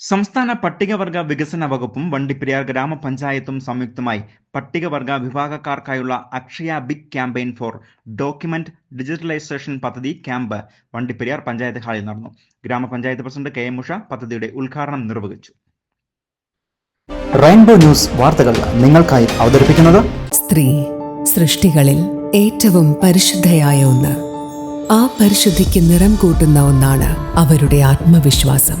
സംസ്ഥാന പട്ടികവർഗ വികസന വകുപ്പും വണ്ടിപ്പെരിയാർ ഗ്രാമപഞ്ചായത്തും സംയുക്തമായി പട്ടികവർഗ വിഭാഗക്കാർക്കായുള്ള Akshaya big campaign for document digitalisation പദ്ധതി ക്യാമ്പ് വണ്ടിപ്പെരിയാർ പഞ്ചായത്ത് ഹാളിൽ നടന്നു. ഗ്രാമപഞ്ചായത്ത് പ്രസിഡന്റ് കെ എം ഉഷ പദ്ധതിയുടെ ഉദ്ഘാടനം നിർവഹിച്ചു. റെയിൻബോ ന്യൂസ് വാർത്തകൾ നിങ്ങൾക്കായി അവതരിപ്പിക്കുന്നത് സ്ത്രീ സൃഷ്ടികളിൽ ഏറ്റവും പരിശുദ്ധയായ ഒന്ന്. ആ പരിശുദ്ധിക്ക് നിറം കൂട്ടുന്ന ഒന്നാണ് അവരുടെ ആത്മവിശ്വാസം.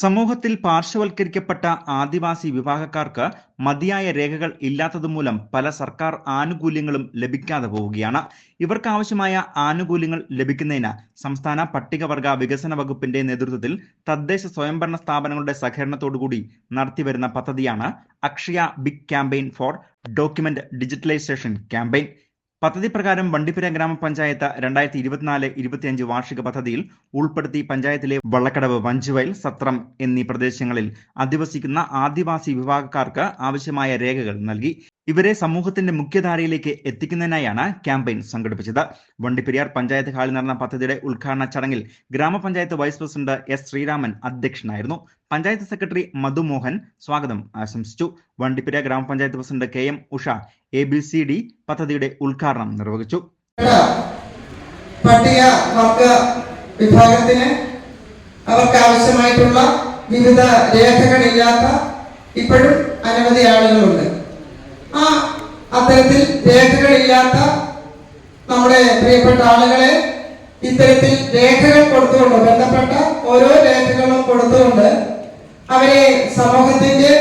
സമൂഹത്തിൽ പാർശ്വവൽക്കരിക്കപ്പെട്ട ആദിവാസി വിഭാഗക്കാർക്ക് മതിയായ രേഖകൾ ഇല്ലാത്തതുമൂലം പല സർക്കാർ ആനുകൂല്യങ്ങളും ലഭിക്കാതെ പോവുകയാണ്. ഇവർക്കാവശ്യമായ ആനുകൂല്യങ്ങൾ ലഭിക്കുന്നതിന് സംസ്ഥാന പട്ടികവർഗ വികസന വകുപ്പിന്റെ നേതൃത്വത്തിൽ തദ്ദേശ സ്വയംഭരണ സ്ഥാപനങ്ങളുടെ സഹകരണത്തോടുകൂടി നടത്തിവരുന്ന പദ്ധതിയാണ് Akshaya big campaign for document digitalisation campaign. പദ്ധതി പ്രകാരം വണ്ടിപ്പുര ഗ്രാമപഞ്ചായത്ത് രണ്ടായിരത്തി ഇരുപത്തിനാല് ഇരുപത്തിയഞ്ച് വാർഷിക പദ്ധതിയിൽ ഉൾപ്പെടുത്തി പഞ്ചായത്തിലെ വള്ളക്കടവ് വഞ്ചുവയൽ സത്രം എന്നീ പ്രദേശങ്ങളിൽ അധിവസിക്കുന്ന ആദിവാസി വിഭാഗക്കാർക്ക് ആവശ്യമായ രേഖകൾ നൽകി. ഇവരെ സമൂഹത്തിന്റെ മുഖ്യധാരയിലേക്ക് എത്തിക്കുന്നതിനായാണ് ക്യാമ്പയിൻ സംഘടിപ്പിച്ചത്. വണ്ടിപ്പെരിയാർ പഞ്ചായത്ത് ഹാളിൽ നടന്ന പദ്ധതിയുടെ ഉദ്ഘാടന ചടങ്ങിൽ ഗ്രാമപഞ്ചായത്ത് വൈസ് പ്രസിഡന്റ് എസ് ശ്രീരാമൻ അധ്യക്ഷനായിരുന്നു. പഞ്ചായത്ത് സെക്രട്ടറി മധുമോഹൻ സ്വാഗതം ആശംസിച്ചു. വണ്ടിപ്പെരിയാർ ഗ്രാമപഞ്ചായത്ത് president K M Usha A B C D പദ്ധതിയുടെ ഉദ്ഘാടനം നിർവഹിച്ചു. പട്ടിക വർഗ വിഭാഗത്തിന് അവർക്ക് ആവശ്യമായിട്ടുള്ള വിവിധ രേഖകളില്ലാത്ത ഇപ്പോഴും അനവധി ആളുകളുണ്ട്. ആ അത്തരത്തിൽ രേഖകളില്ലാത്ത നമ്മുടെ പ്രിയപ്പെട്ട ആളുകളെ ഇത്തരത്തിൽ രേഖകൾ കൊടുത്തുകൊണ്ട് ബന്ധപ്പെട്ട ഓരോ രേഖകളും കൊടുത്തുകൊണ്ട് അവരെ സമൂഹത്തിന്റെ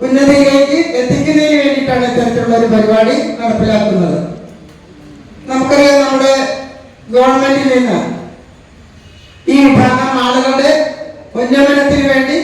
ഉന്നതിയിലേക്ക് എത്തിക്കുന്നതിന് വേണ്ടിയിട്ടാണ് ഇത്തരത്തിലുള്ള ഒരു പരിപാടി നടപ്പിലാക്കുന്നത്. നമുക്കറിയാം നമ്മുടെ ഗവൺമെന്റിൽ നിന്ന് ഈ വിഭാഗം ആളുകളുടെ ഉന്നമനത്തിന് വേണ്ടി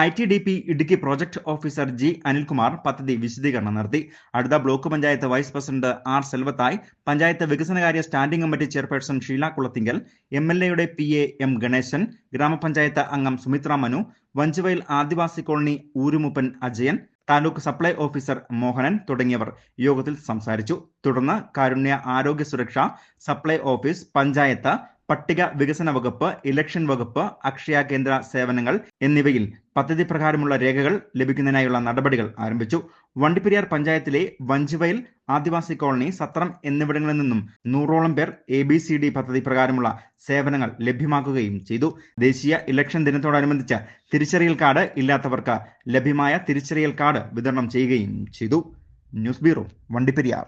I T D P Idukki project officer G Anilkumar പദ്ധതി വിശദീകരണം നടത്തി. അടുത്ത block panchayat vice president R Selvathai panchayat വികസനകാര്യ standing committee chairperson Sheela Kulathinkal M L എയുടെ പി എ എം ഗണേശൻ ഗ്രാമപഞ്ചായത്ത് അംഗം സുമിത്ര മനു വഞ്ചുവയൽ ആദിവാസി കോളനി ഊരുമുപ്പൻ അജയൻ താലൂക്ക് സപ്ലൈ ഓഫീസർ മോഹനൻ തുടങ്ങിയവർ യോഗത്തിൽ സംസാരിച്ചു. തുടർന്ന് കാരുണ്യ ആരോഗ്യ സുരക്ഷ സപ്ലൈ ഓഫീസ് പഞ്ചായത്ത് പട്ടിക വികസന വകുപ്പ് ഇലക്ഷൻ വകുപ്പ് അക്ഷയ കേന്ദ്ര സേവനങ്ങൾ എന്നിവയിൽ പദ്ധതി പ്രകാരമുള്ള രേഖകൾ ലഭിക്കുന്നതിനായുള്ള നടപടികൾ ആരംഭിച്ചു. വണ്ടിപ്പെരിയാർ പഞ്ചായത്തിലെ വഞ്ചിവയൽ ആദിവാസി കോളനി സത്രം എന്നിവിടങ്ങളിൽ നിന്നും നൂറോളം പേർ എ ബി സി ഡി പദ്ധതി പ്രകാരമുള്ള സേവനങ്ങൾ ലഭ്യമാക്കുകയും ചെയ്തു. ദേശീയ ഇലക്ഷൻ ദിനത്തോടനുബന്ധിച്ച് തിരിച്ചറിയൽ കാർഡ് ഇല്ലാത്തവർക്ക് ലഭ്യമായ തിരിച്ചറിയൽ കാർഡ് വിതരണം ചെയ്യുകയും ചെയ്തു. News bureau Vandiperiyar.